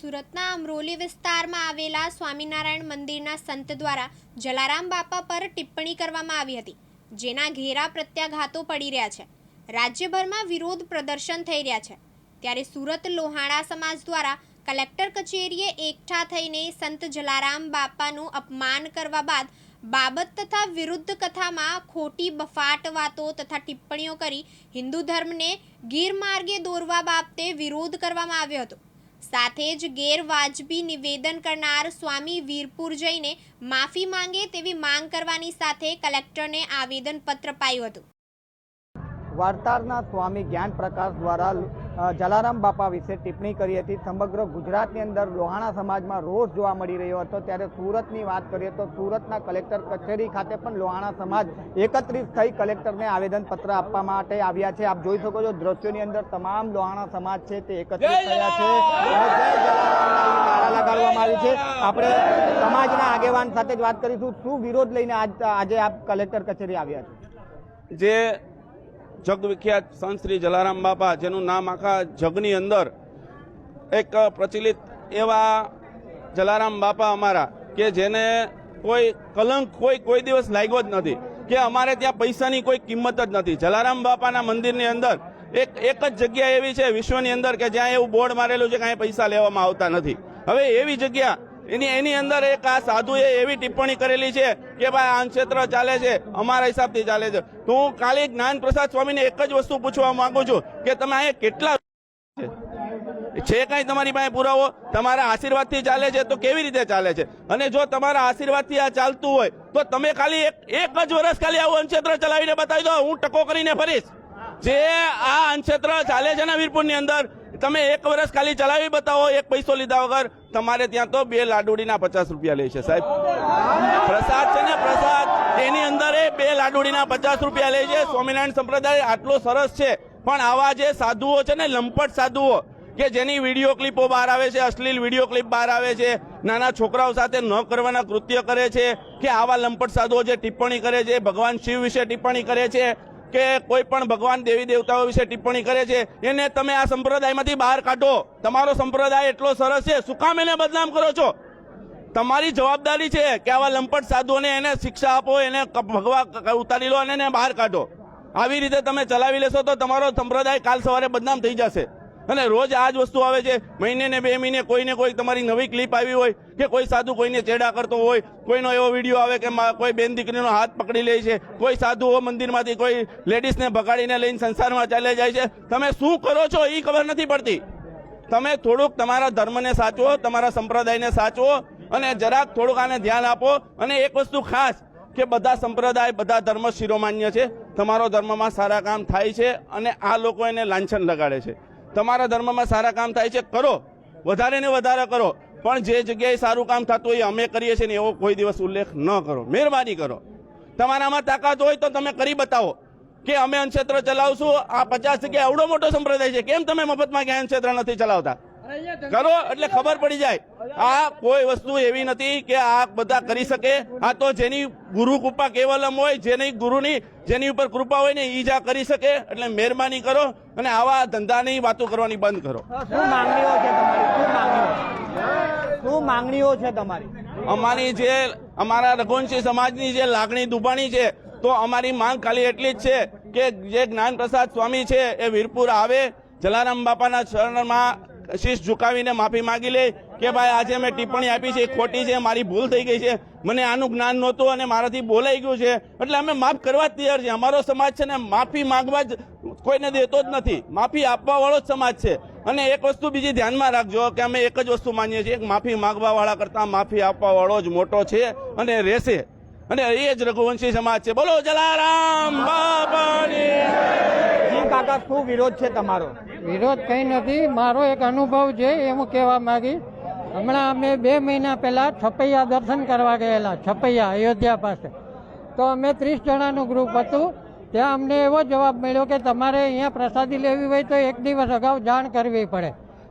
સુરતના અમરોલી વિસ્તારમાં આવેલા સ્વામિનારાયણ મંદિરના સંત દ્વારા જલારામ બાપા પર ટિપ્પણી કરવામાં આવી હતી, જેના ઘેરા પ્રત્યાઘાતો પડી રહ્યા છે. રાજ્યભરમાં વિરોધ પ્રદર્શન થઈ રહ્યા છે. ત્યારે સુરત લોહાણા સમાજ દ્વારા કલેક્ટર કચેરીએ એકઠા થઈને સંત જલારામ બાપાનું અપમાન કરવા બાદ બાબત તથા વિરુદ્ધ કથામાં ખોટી બફાટ વાતો તથા ટિપ્પણીઓ કરી હિન્દુ ધર્મને ગેરમાર્ગે દોરવા બાબતે વિરોધ કરવામાં આવ્યો હતો. સાથે જ ગેરવાજબી નિવેદન કરનાર સ્વામી વીરપુર જઈને માફી માંગે તેવી માંગ કરવાની સાથે કલેક્ટરને આવેદનપત્ર પાયું હતું. વાર્તારના સ્વામી જ્ઞાન પ્રકાશ દ્વારા જલારામ બાપા વિશે ટિપ્પણી કરી હતી. સમગ્ર ગુજરાતની અંદર લોહાણા સમાજમાં રોષ જોવા મળી રહ્યો હતો. ત્યારે સુરતની વાત કરીએ તો સુરતના કલેક્ટર કચેરી ખાતે પણ લોહાણા સમાજ એકત્રિત થઈ કલેક્ટરને આવેદનપત્ર આપવા માટે આવ્યા છે. આપ જોઈ શકો છો દ્રશ્યોની અંદર તમામ લોહાણા સમાજ છે તે એકત્રિત થયા છે. લગાડવામાં આવી છે. આપણે સમાજના આગેવાન સાથે જ વાત કરીશું. શું વિરોધ લઈને આજ આજે આપ કલેક્ટર કચેરી આવ્યા છે? જે જગવિખ્યાત સંત જલારામ બાપા, જેનું નામ આખા જગની અંદર એક પ્રચલિત એવા જલારામ બાપા અમારા, કે જેને કોઈ કલંક કોઈ કોઈ દિવસ લાગ્યો જ નથી, કે અમારે ત્યાં પૈસાની કોઈ કિંમત જ નથી. જલારામ બાપાના મંદિરની અંદર એક એક જ જગ્યા એવી છે વિશ્વની અંદર કે જ્યાં એવું બોર્ડ મારેલું છે કે અહીંયા પૈસા લેવામાં આવતા નથી. હવે એવી જગ્યા એની એની અંદર એક આ સાધુએ એવી ટિપ્પણી કરેલી છે કે ભાઈ આ ક્ષેત્ર ચાલે છે, અમારા હિસાબથી ચાલે છે. તો હું કાલે જ્ઞાન પ્રસાદ સ્વામીને એક જ વસ્તુ પૂછવા માંગુ છું કે તમે અહીંયા કેટલા છે? કઈ તમારી પાસે પુરાવો? તમારા આશીર્વાદથી ચાલે છે તો કેવી રીતે ચાલે છે? અને જો તમારા આશીર્વાદથી આ ચાલતું હોય, તો તમે ખાલી એક એક જ વર્ષ ખાલી આવું અનક્ષેત્ર ચલાવીને બતાવી દો, હું ટકો કરીને ફરીશ. જે આ અનક્ષેત્ર ચાલે છે ને વીરપુરની અંદર તમે એક વર્ષ ખાલી ચલાવી બતાવો, એક પૈસો લીધા વગર તમારે ત્યાં તો બે લાડુડીના પચાસ રૂપિયા લે છે, સાહેબ. પ્રસાદ છે ને, પ્રસાદ. એની અંદર બે લાડુડીના પચાસ રૂપિયા લે છે. સ્વામિનારાયણ સંપ્રદાય આટલો સરસ છે. પણ આવા જે સાધુઓ છે ને, લંપટ સાધુઓ, કે જેની વીડિયો ક્લિપો બહાર આવે છે, અશ્લીલ વીડિયો ક્લિપ બહાર આવે છે, નાના છોકરાઓ સાથે ન કરવાના કૃત્ય કરે છે, કે આવા લંપટ સાધુઓ જે ટિપ્પણી કરે છે, ભગવાન શિવ વિશે ટિપ્પણી કરે છે કે કોઈ પણ ભગવાન દેવી દેવતાઓ વિશે ટિપ્પણી કરે છે, એને તમે આ સંપ્રદાયમાંથી બહાર કાઢો. તમારો સંપ્રદાય એટલો સરસ છે. શું એને બદનામ કરો છો? તમારી જવાબદારી છે કે આવા લંપટ સાધુઓને એને શિક્ષા આપો, એને ભગવા ઉતારી લો અને એને બહાર કાઢો. આવી રીતે તમે ચલાવી લેશો તો તમારો સંપ્રદાય કાલ સવારે બદનામ થઈ જશે. અને રોજ આ જ વસ્તુ આવે છે, મહિને ને બે મહિને કોઈને કોઈ તમારી નવી ક્લિપ આવી હોય કે કોઈ સાધુ કોઈને ચેડા કરતો હોય, કોઈનો એવો વીડિયો આવે કે કોઈ બેન દીકરીનો હાથ પકડી લે છે, કોઈ સાધુઓ મંદિરમાંથી કોઈ લેડીઝને ભગાડીને લઈને સંસારમાં ચાલે જાય છે, તમે શું કરો છો એ ખબર નથી પડતી. તમે થોડુંક તમારા ધર્મને સાચવો, તમારા સંપ્રદાયને સાચવો અને જરાક થોડુંક આને ધ્યાન આપો અને એક વસ્તુ ખાસ કે બધા સંપ્રદાય, બધા ધર્મ શિરોમાન્ય છે, તમારો ધર્મમાં સારા કામ થાય છે અને આ લોકો એને લાંછન લગાડે છે. તમારા ધર્મમાં સારા કામ થાય છે, કરો. વધારે ને વધારે કરો. પણ જે જગ્યાએ સારું કામ થતું હોય અમે કરીએ છીએ ને એવો કોઈ દિવસ ઉલ્લેખ ન કરો. મહેરબાની કરો. તમારામાં તાકાત હોય તો તમે કરી બતાવો કે અમે અનક્ષેત્ર ચલાવશું. આ પચાસ જગ્યાએ આવડો મોટો સંપ્રદાય છે. કેમ તમે મફતમાં ક્યાંય અનક્ષેત્ર નથી ચલાવતા? કરો એટલે ખબર પડી જાય. આ કોઈ વસ્તુ એવી નથી કે આ બધા કરી શકે. આ તો જેની ગુરુ કૃપા કેવલમ હોય જેની ગુરુની જેની ઉપર કૃપા હોય ને ઈ જ કરી શકે. એટલે મહેરબાની કરો અને આવા ધંધાની વાતો કરવાની બંધ કરો. શું માંગણીઓ છે તમારી? શું માંગણીઓ? છે તમારી? અમારી જે અમારા રઘુવંશી સમાજની જે લાગણી દુભાણી છે તો અમારી માંગ ખાલી એટલી જ છે કે જે જ્ઞાન પ્રસાદ સ્વામી છે એ વીરપુર આવે જલારામ બાપાના ચરણમાં શીશ ઝુકાવીને માફી માંગી લે કે ભાઈ, આજે મેં ટિપ્પણી આપી છે ખોટી છે, મારી ભૂલ થઈ ગઈ છે. મને આનું જ્ઞાન નહોતું અને મારાથી બોલાઈ ગયું છે. એટલે અમે માફ કરવા જ તૈયાર છીએ. અમારો સમાજ છે ને માફી માંગવા જ કોઈને દેતો જ નથી. માફી આપવા વાળો જ સમાજ છે. અને એક વસ્તુ બીજી ધ્યાનમાં રાખજો કે અમે એક જ વસ્તુ માનીએ છીએ. માફી માંગવા વાળા કરતા માફી આપવા વાળો જ મોટો છે અને રહેશે. અને એ જ રઘુવંશી સમાજ છે. બોલો જલારામ બાપાની. જી કાકા શું વિરોધ છે તમારો? વિરોધ કંઈ નથી. મારો એક અનુભવ છે એ હું કહેવા માંગી. હમણાં અમે બે મહિના પહેલાં છપૈયા દર્શન કરવા ગયેલા છપૈયા અયોધ્યા પાસે. તો અમે ત્રીસ જણાનું ગ્રુપ હતું. ત્યાં અમને એવો જવાબ મળ્યો કે તમારે અહીંયા પ્રસાદી લેવી હોય તો એક દિવસ અગાઉ જાણ કરવી પડે.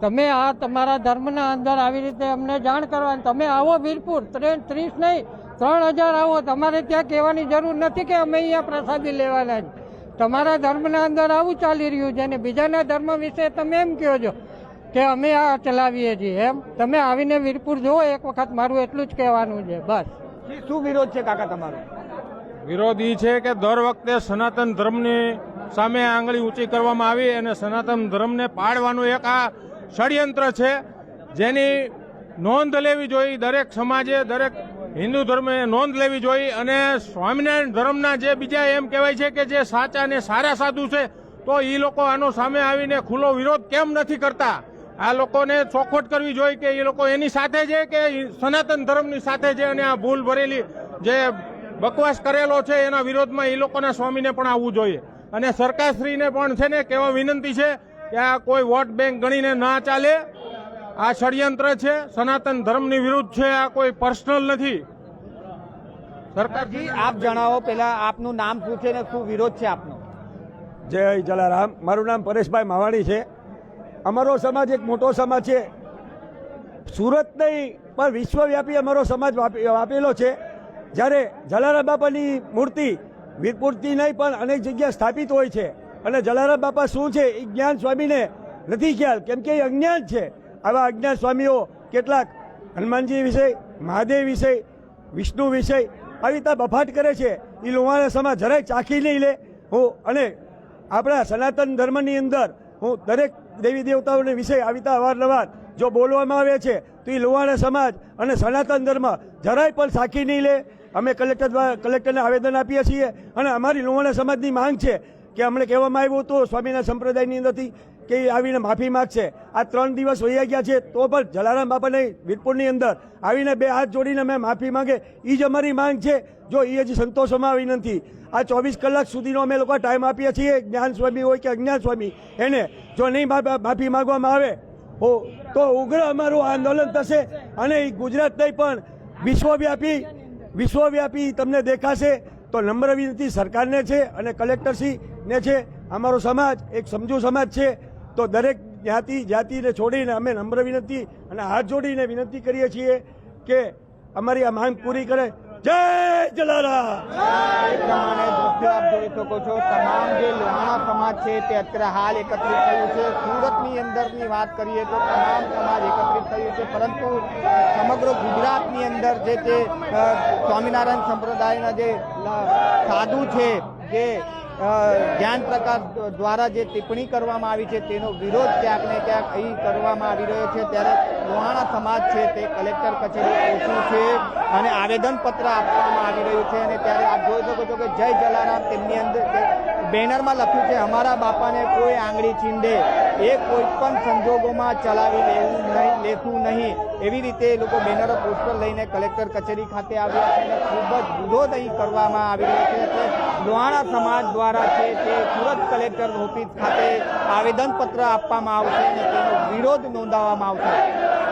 તમે આ તમારા ધર્મના અંદર આવી રીતે અમને જાણ કરવાની તમે આવો વીરપુર ત્રણ ત્રીસ નહીં ત્રણ હજાર આવો તમારે ત્યાં કહેવાની જરૂર નથી કે અમે અહીંયા પ્રસાદી લેવાના છે. તમારા ધર્મના અંદર આવું ચાલી રહ્યું છે અને બીજાના ધર્મ વિશે તમે એમ કહો છો કે અમે આ ચલાવીએ છીએ એમ? તમે આવીને વીરપુર જુઓ એક વખત મારું એટલું જ કહેવાનું છે બસ. શું વિરોધ છે કાકા તમારો? વિરોધ એ છે કે દર વખતે સનાતન ધર્મની સામે આંગળી ઊંચી કરવામાં આવી અને સનાતન ધર્મને પાડવાનું એક આ ષડયંત્ર છે. જેની નોંધ લેવી જોઈએ દરેક સમાજે દરેક હિન્દુ ધર્મે નોંધ લેવી જોઈએ અને સ્વામિનારાયણ ધર્મના જે બીજા એમ કહેવાય છે કે જે સાચા ને સારા સાધુ છે, તો એ લોકો આનો સામે આવીને ખુલ્લો વિરોધ કેમ નથી કરતા? આ લોકોને ચોખવટ કરવી જોઈએ કે એ લોકો એની સાથે છે કે સનાતન ધર્મની સાથે છે અને આ ભૂલ ભરેલી જે બકવાસ કરેલો છે એના વિરોધમાં એ લોકોના સ્વામીને પણ આવવું જોઈએ. અને સરકારશ્રીને પણ છે ને કેવા વિનંતી છે કે આ કોઈ વોટ બેંક ગણીને ના ચાલે. આ ષડયંત્ર છે સનાતન ધર્મની વિરુદ્ધ છે આ કોઈ પર્સનલ નથી. સરકારજી આપ જણાવો પેલા આપનું નામ શું છે ને શું વિરોધ છે આપનો? જય જલારામ. મારું નામ પરેશભાઈ માવાણી છે. અમારો સમાજ એક મોટો સમાજ છે. સુરત નહીં પણ વિશ્વવ્યાપી અમારો સમાજ વાપી- વાપેલો છે. જ્યારે જલારામ બાપાની મૂર્તિ વીરપૂર્તિ નહીં પણ અનેક જગ્યાએ સ્થાપિત હોય છે. અને જલારામ બાપા શું છે એ જ્ઞાન સ્વામીને નથી ખ્યાલ કેમ કે એ અજ્ઞાન છે. આવા અજ્ઞાન સ્વામીઓ કેટલાક હનુમાનજી વિશે, મહાદેવ વિશે, વિષ્ણુ વિશે આવી રીતે બફાટ કરે છે. એ લોહાણા સમાજ જરાય ચાખી નહીં લે. હું અને આપણા સનાતન ધર્મની અંદર હું દરેક દેવી દેવતાઓને વિશે આવી રીતે અવારનવાર જો બોલવામાં આવે છે, તો એ લોહાણા સમાજ અને સનાતન ધર્મ જરાય પણ સાખી નહીં લે. અમે કલેક્ટર દ્વારા કલેક્ટરને આવેદન આપીએ છીએ અને અમારી લોહાણા સમાજની માંગ છે કે અમને કહેવામાં આવ્યું હતું, સ્વામીના સંપ્રદાયની અંદરથી કે આવીને માફી માગશે. આ ત્રણ દિવસ વહી ગયા છે, તો પણ જલારામ બાપાને વીરપુરની અંદર આવીને બે હાથ જોડીને મેં માફી માંગે. એ જ અમારી માંગ છે. જો એ હજી સંતોષોમાં આવી નથી. આ ચોવીસ કલાક સુધીનો અમે લોકો ટાઈમ આપીએ છીએ, જ્ઞાન સ્વામી હોય કે અજ્ઞાન સ્વામી. એને જો નહીં માફી માગવામાં આવે તો ઉગ્ર અમારું આંદોલન થશે અને એ ગુજરાત નહીં પણ વિશ્વવ્યાપી વિશ્વવ્યાપી તમને દેખાશે. તો નમ્ર વિનંતી સરકારને છે અને કલેક્ટરશ્રીને છે. અમારો સમાજ એક સમજુ સમાજ છે. તો દરેક જ્ઞાતિ જાતિને છોડીને અમે નમ્ર વિનંતી અને હાથ જોડીને વિનંતી કરીએ છીએ કે અમારી આ માંગ પૂરી કરે. જય જલારામ! આપ જોઈ શકો છો, તમામ જે લોહાણા સમાજ છે તે અત્યારે હાલ એકત્રિત થયું છે. સુરતની અંદરની વાત કરીએ તો તમામ સમાજ એકત્રિત થયું છે, પરંતુ સમગ્ર ગુજરાતની અંદર જે તે સ્વામિનારાયણ સંપ્રદાયના જે સાધુ છે, જે જ્ઞાન પ્રકાશ દ્વારા જે ટિપ્પણી કરવામાં આવી છે તેનો વિરોધ ક્યાંક ને ક્યાંક અહીં કરવામાં આવી રહ્યો છે. ત્યારે લોહાણા સમાજ છે તે કલેક્ટર કચેરી પહોંચ્યું છે અને આવેદનપત્ર આપવામાં આવી રહ્યું છે અને ત્યારે આપ જોઈ શકો છો કે જય જલારામ તેમની અંદર બેનરમાં લખ્યું છે, અમારા બાપાને કોઈ આંગળી ચીંડે એ કોઈ પણ સંજોગોમાં ચલાવી લેવું નહીં, લેતું નહીં. એવી રીતે એ લોકો બેનરો પોસ્ટર લઈને કલેક્ટર કચેરી ખાતે આવ્યા છે અને ખૂબ જ વિરોધ અહીં કરવામાં આવી રહ્યો છે લોહાણા સમાજ દ્વારા છે તે સુરત કલેક્ટર ઓફિસ ખાતે આવેદનપત્ર આપવામાં આવશે અને તેનો વિરોધ નોંધાવવામાં આવશે.